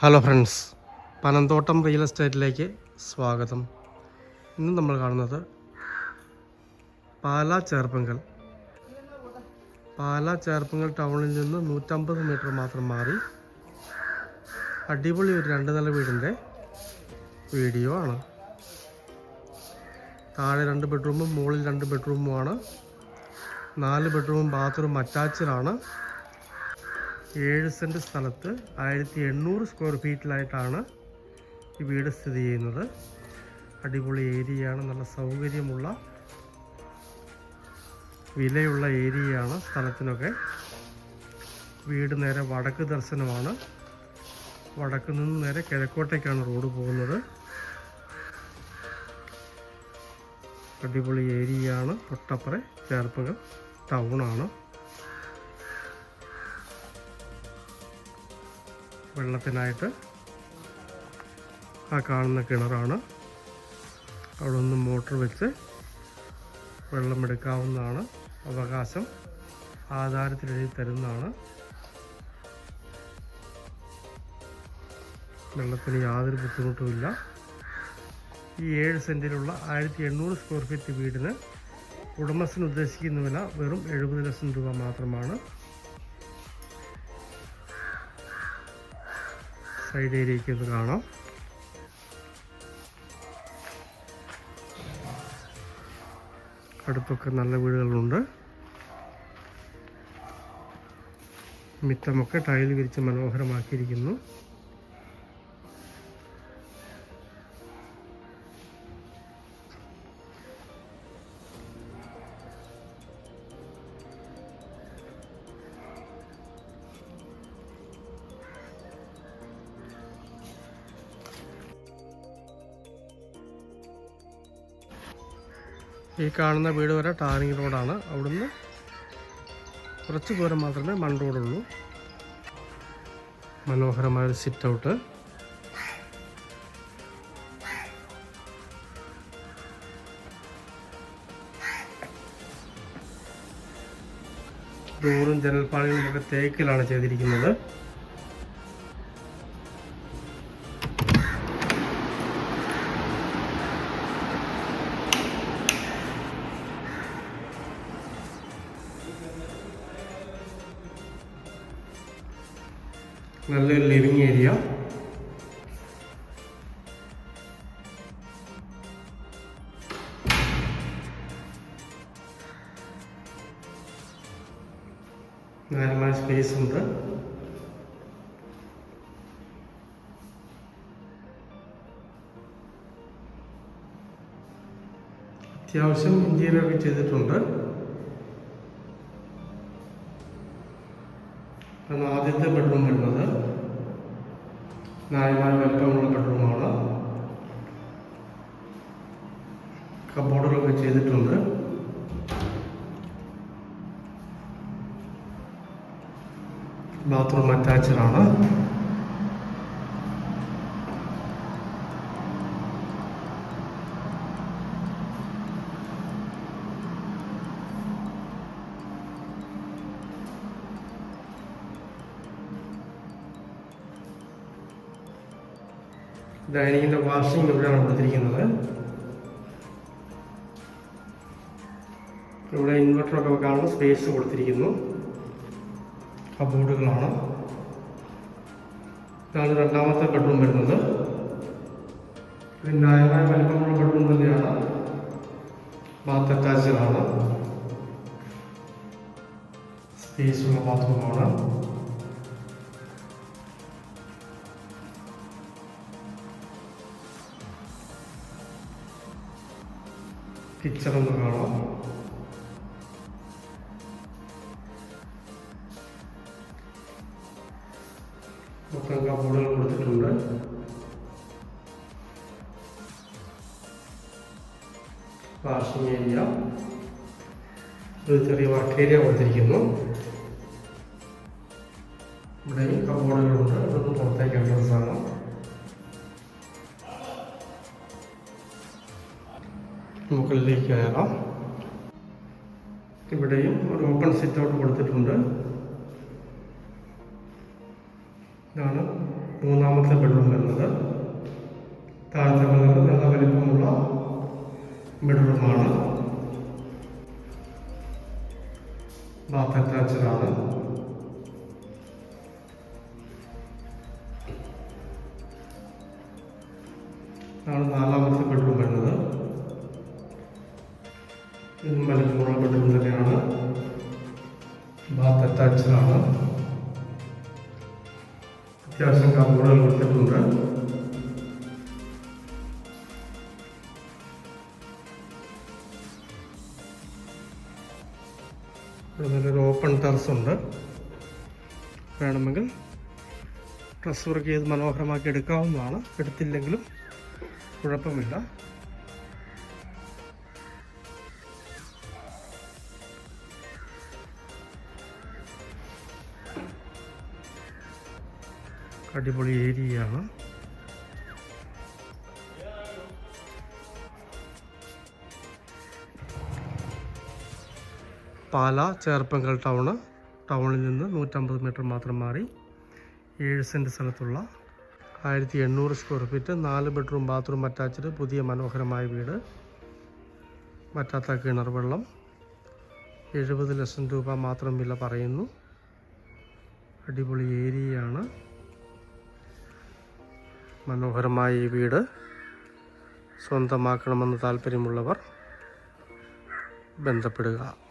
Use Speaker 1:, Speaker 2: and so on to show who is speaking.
Speaker 1: Hello friends Panamthottam real എസ്റ്റേറ്റിലേക്ക് സ്വാഗതം. ഇന്ന് നമ്മൾ കാണുന്നത് പാലാ ചേർപ്പങ്കൽ. പാലാ ചേർപ്പങ്കൽ ടൗണിൽ നിന്ന് നൂറ്റമ്പത് മീറ്റർ മാത്രം മാറി അടിപൊളി ഒരു രണ്ട് നില വീടിന്റെ വീഡിയോ ആണ്. താഴെ രണ്ട് ബെഡ്റൂമും മുകളിൽ രണ്ട് ബെഡ്റൂമുമാണ്. നാല് ബെഡ്റൂമും ബാത്റൂം അറ്റാച്ചഡാണ് ഏഴ് സെന്റ് സ്ഥലത്ത് ആയിരത്തി എണ്ണൂറ് സ്ക്വയർ ഫീറ്റിലായിട്ടാണ് ഈ വീട് സ്ഥിതി ചെയ്യുന്നത്. അടിപൊളി ഏരിയയാണ് നല്ല സൗകര്യമുള്ള വിലയുള്ള ഏരിയയാണ് സ്ഥലത്തിനൊക്കെ. വീട് നേരെ വടക്ക് ദർശനമാണ്. വടക്ക് നിന്ന് നേരെ കിഴക്കോട്ടേക്കാണ് റോഡ് പോകുന്നത്. അടിപൊളി ഏരിയയാണ് തൊട്ടപ്പുറം ചേർപ്പുകൾ ടൗണാണ്. വെള്ളത്തിനായിട്ട് ആ കാണുന്ന കിണറാണ്. അവിടെ നിന്ന് മോട്ടർ വെച്ച് വെള്ളമെടുക്കാവുന്നതാണ്. അവകാശം ആധാരത്തിലെഴുതി തരുന്നതാണ്. വെള്ളത്തിന് യാതൊരു ബുദ്ധിമുട്ടുമില്ല ഈ ഏഴ് സെന്റിലുള്ള ആയിരത്തി എണ്ണൂറ് സ്ക്വയർ ഫീറ്റ് വീടിന് ഉടമസ്ഥന് ഉദ്ദേശിക്കുന്ന വില വെറും എഴുപത് ലക്ഷം രൂപ മാത്രമാണ്. സൈഡ് ഏരിയയ്ക്ക് ഇത് കാണാം. അടുത്തൊക്കെ നല്ല വീടുകളുണ്ട്. മിറ്റമൊക്കെ ടൈൽ വിരിച്ച് മനോഹരമാക്കിയിരിക്കുന്നു. ഈ കാണുന്ന വീട് വരെ ടാറിങ് റോഡാണ്. അവിടുന്ന് കുറച്ച് ദൂരം മാത്രമേ മൺ റോഡുള്ളൂ. മനോഹരമായൊരു സിറ്റ് ഔട്ട് ഡോറും ജനൽപ്പാളികളും ഒക്കെ തേക്കിലാണ് ചെയ്തിരിക്കുന്നത്. നല്ലൊരു ലിവിങ് ഏരിയ നാലുമാല സ്പേസ് ഉണ്ട്. അത്യാവശ്യം ഇന്റീരിയർ ഒക്കെ ചെയ്തിട്ടുണ്ട്. ആണ് ആദ്യത്തെ ബെഡ്റൂം വരുന്നത്. നാലുനാല് വലിപ്പമുള്ള ബെഡ്റൂമാണ് കബോർഡുകളൊക്കെ ചെയ്തിട്ടുണ്ട്. ബാത്റൂം അറ്റാച്ച്ഡ് ആണ്. ഡൈനിങ്ങിന്റെ വാഷിംഗ് ഇവിടെയാണ് കൊടുത്തിരിക്കുന്നത്. ഇവിടെ ഇൻവെർട്ടറൊക്കെ വെക്കാനുള്ള സ്പേസ് കൊടുത്തിരിക്കുന്നു. കബോർഡുകളാണ് ഇതാണ് രണ്ടാമത്തെ ബെഡ്റൂം വരുന്നത്. ന്യായമായ വലിപ്പമുള്ള ബെഡ്റൂം തന്നെയാണ്. ബാത്ത് അറ്റാച്ചഡാണ് സ്പേസുള്ള ബാത്റൂമാണ് കിച്ചൺ ഒന്ന് കാണാം. മൊത്തം കബോർഡുകൾ കൊടുത്തിട്ടുണ്ട്. വാഷിംഗ് ഏരിയ ഒരു ചെറിയ വർക്ക് ഏരിയ കൊടുത്തിരിക്കുന്നു. ഇവിടെ കബോർഡുകളുണ്ട് അതൊന്ന് പുറത്തേക്ക് എൻട്രൻസാണ് മുകളിലേക്ക് കയറാം. ഇവിടെയും ഒരു ഓപ്പൺ സിറ്റ് ഔട്ട് കൊടുത്തിട്ടുണ്ട്. ഇതാണ് മൂന്നാമത്തെ ബെഡ്റൂം വരുന്നത് താഴത്തെ വരുന്നത് നല്ല വലിപ്പമുള്ള ബെഡ്റൂമാണ് ബാത്ത് അറ്റാച്ചഡാണ് ഇതാണ് നാലാമത്തെ ബെഡ്റൂം വരുന്നത് ഇതും വലിപ്പമുള്ള ബെഡ്റൂം തന്നെയാണ് ബാത്ത് അറ്റാച്ചഡാണ്. അത്യാവശ്യം കബോർഡുകൾ കൊടുത്തിട്ടുണ്ട്. നല്ലൊരു ഓപ്പൺ ടെറസ് ഉണ്ട്. വേണമെങ്കിൽ ഡ്രസ് വർക്ക് ചെയ്ത് മനോഹരമാക്കി എടുക്കാവുന്നതാണ്. എടുത്തില്ലെങ്കിലും കുഴപ്പമില്ല. അടിപൊളി ഏരിയയാണ്. പാല ചേർപ്പങ്കൽ ടൗണ്. ടൗണിൽ നിന്ന് നൂറ്റമ്പത് മീറ്റർ മാത്രം മാറി ഏഴ് സെന്റ് സ്ഥലത്തുള്ള ആയിരത്തി എണ്ണൂറ് സ്ക്വയർ ഫീറ്റ് നാല് ബെഡ്റൂം ബാത്റൂം അറ്റാച്ച്ഡ് പുതിയ മനോഹരമായ വീട് വറ്റാത്ത കിണർ വെള്ളം എഴുപത് ലക്ഷം രൂപ മാത്രം വില പറയുന്നു. അടിപൊളി ഏരിയയാണ്. മനോഹരമായ ഈ വീട് സ്വന്തമാക്കണമെന്ന് താല്പര്യമുള്ളവർ ബന്ധപ്പെടുക.